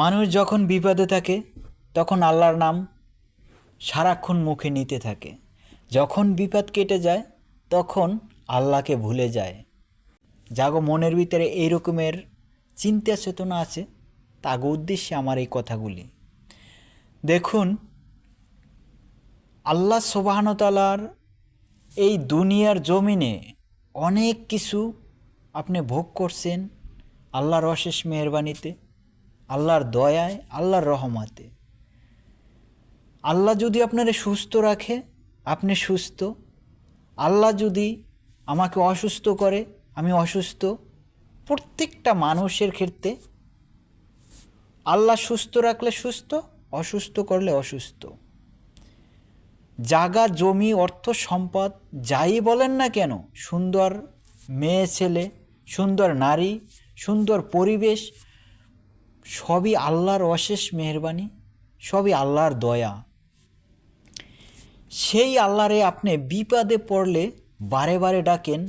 মানুষ যখন বিপদে থাকে, তখন আল্লাহর নাম সারাক্ষণ মুখে নিতে থাকে। যখন বিপদ কেটে যায়, তখন আল্লাহকে ভুলে যায়। যাগো মনের ভিতরে এই রকমের চিন্তা চেতনা আছে? তাগো উদ্দেশ্যে আমার এই কথাগুলি। দেখুন, আল্লাহ সোবাহানতালার এই দুনিয়ার জমিনে অনেক কিছু আপনি ভোগ করছেন আল্লাহর অশেষ মেহরবানিতে। আল্লাহর দয়ায়, আল্লাহর রহমাতে। আল্লাহ যদি আপনারে সুস্থ রাখে, আপনি সুস্থ। আল্লাহ যদি আমাকে অসুস্থ করে, আমি অসুস্থ। প্রত্যেকটা মানুষের ক্ষেত্রে আল্লাহ সুস্থ রাখলে সুস্থ, অসুস্থ করলে অসুস্থ। জাগা, জমি, অর্থ, সম্পদ, যাই বলেন না কেন, সুন্দর মেয়ে, ছেলে, সুন্দর নারী, সুন্দর পরিবেশ সবই আল্লাহর অশেষ মেহরবানি, সবই আল্লাহর দয়া। সেই আল্লাহরে আপনি বিপদে পড়লে বারে বারে ডাকেন,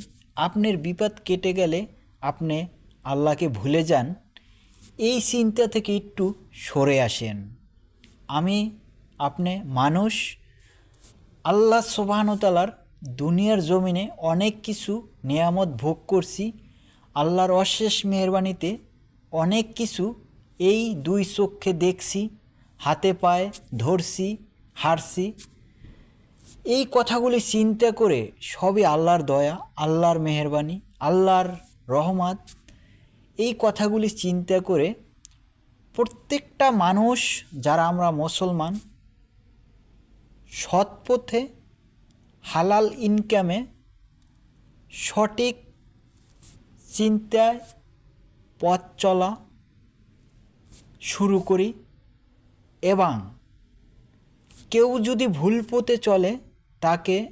আপনার বিপদ কেটে গেলে আপনি আল্লাহকে ভুলে যান, এই চিন্তা থেকে একটু সরে আসেন। আমি, আপনি মানুষ, আল্লাহ সোবাহানুতালার দুনিয়ার জমিনে অনেক কিছু নিয়ামত ভোগ করছি, আল্লাহর অশেষ মেহরবানিতে অনেক কিছু এই দুই চোখে দেখছি, হাতে পায়ে ধরছি হারছি এই কথাগুলি চিন্তা করে সবই আল্লাহর দয়া, আল্লাহর মেহরবানি, আল্লাহর রহমত। এই কথাগুলি চিন্তা করে প্রত্যেকটা মানুষ, যারা আমরা মুসলমান, সৎ পথে, হালাল ইনকামে সঠিক চিন্তায় পথ চলা শুরু করি এবং কেউ যদি ভুল পথে চলে, তাকে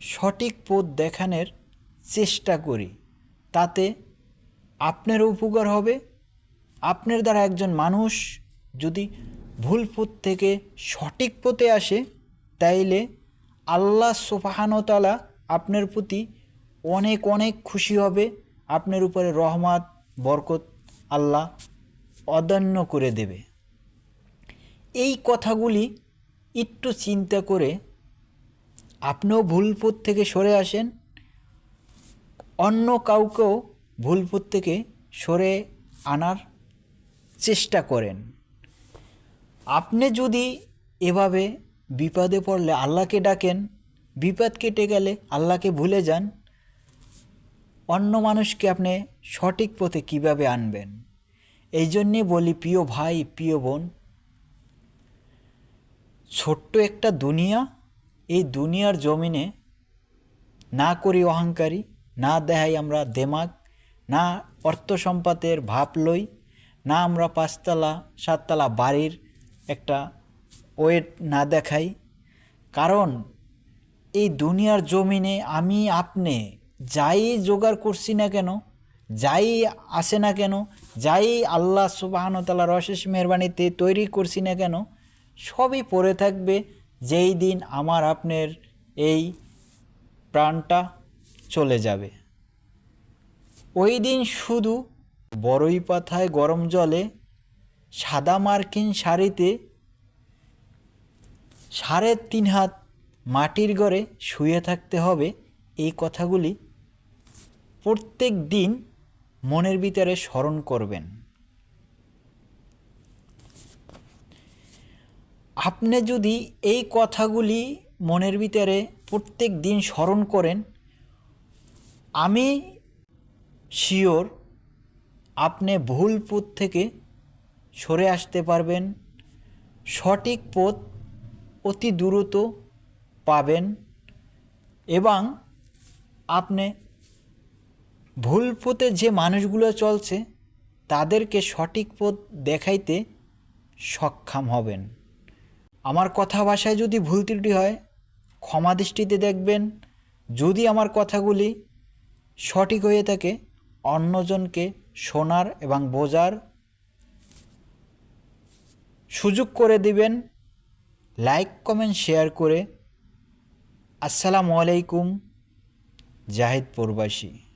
সঠিক পথ দেখানোর চেষ্টা করি। তাতে আপনার উপকার হবে। আপনার দ্বারা একজন মানুষ যদি ভুল পথ থেকে সঠিক পথে আসে, তাইলে আল্লাহ সোফাহানতালা আপনার প্রতি অনেক অনেক খুশি হবে। আপনার উপরে রহমত, বরকত আল্লাহ অদন্য করে দেবে। এই কথাগুলি একটু চিন্তা করে আপনিও ভুল পথ থেকে সরে আসেন, অন্য কাউকেও ভুল পথ থেকে সরে আনার চেষ্টা করেন। আপনি যদি এভাবে বিপদে পড়লে আল্লাহকে ডাকেন, বিপদ কেটে গেলে আল্লাহকে ভুলে যান, অন্য মানুষকে আপনি সঠিক পথে কীভাবে আনবেন? এই জন্যে বলি, প্রিয় ভাই, প্রিয় বোন, ছোট্ট একটা দুনিয়া, এই দুনিয়ার জমিনে না করি অহংকারী, না দেখাই আমরা দেমাগ, না অর্থ সম্পাদের ভাব লই, না আমরা পাঁচতলা, সাততলা বাড়ির একটা ওয়েট না দেখাই। কারণ এই দুনিয়ার জমিনে আমি আপনি যাই জোগাড় করছি না কেন যাই আসে না কেন, যাই আল্লাহ সুবাহানতাল্লাহ রশেষ মেহরবানিতে তৈরি করছি না কেন, সবই পড়ে থাকবে যেই দিন আমার আপনার এই প্রাণটা চলে যাবে। ওই দিন শুধু বড়ই পাথায় গরম জলে সাদা মার্কিন শাড়িতে সাড়ে তিন হাত মাটির ঘরে শুয়ে থাকতে হবে, এই কথাগুলি প্রত্যেক দিন মনের ভিতরে স্মরণ করবেন। আপনি যদি এই কথাগুলি মনের ভিতরে প্রত্যেক দিন স্মরণ করেন, আমি শিওর আপনি ভুল পথ থেকে সরে আসতে পারবেন, সঠিক পথ অতি দ্রুত পাবেন এবং আপনি ভুল পথে যে মানুষগুলো চলছে, তাদেরকে সঠিক পথ দেখাইতে সক্ষম হবেন। আমার কথা ভাষায় যদি ভুল ত্রুটি হয়, ক্ষমা দৃষ্টিতে দেখবেন। যদি আমার কথাগুলি সঠিক হয়ে থাকে, অন্যজনকে শোনার এবং বোঝার সুযোগ করে দিবেন। লাইক, কমেন্ট, শেয়ার করে। আসসালামু আলাইকুম জাহিদ প্রবাসী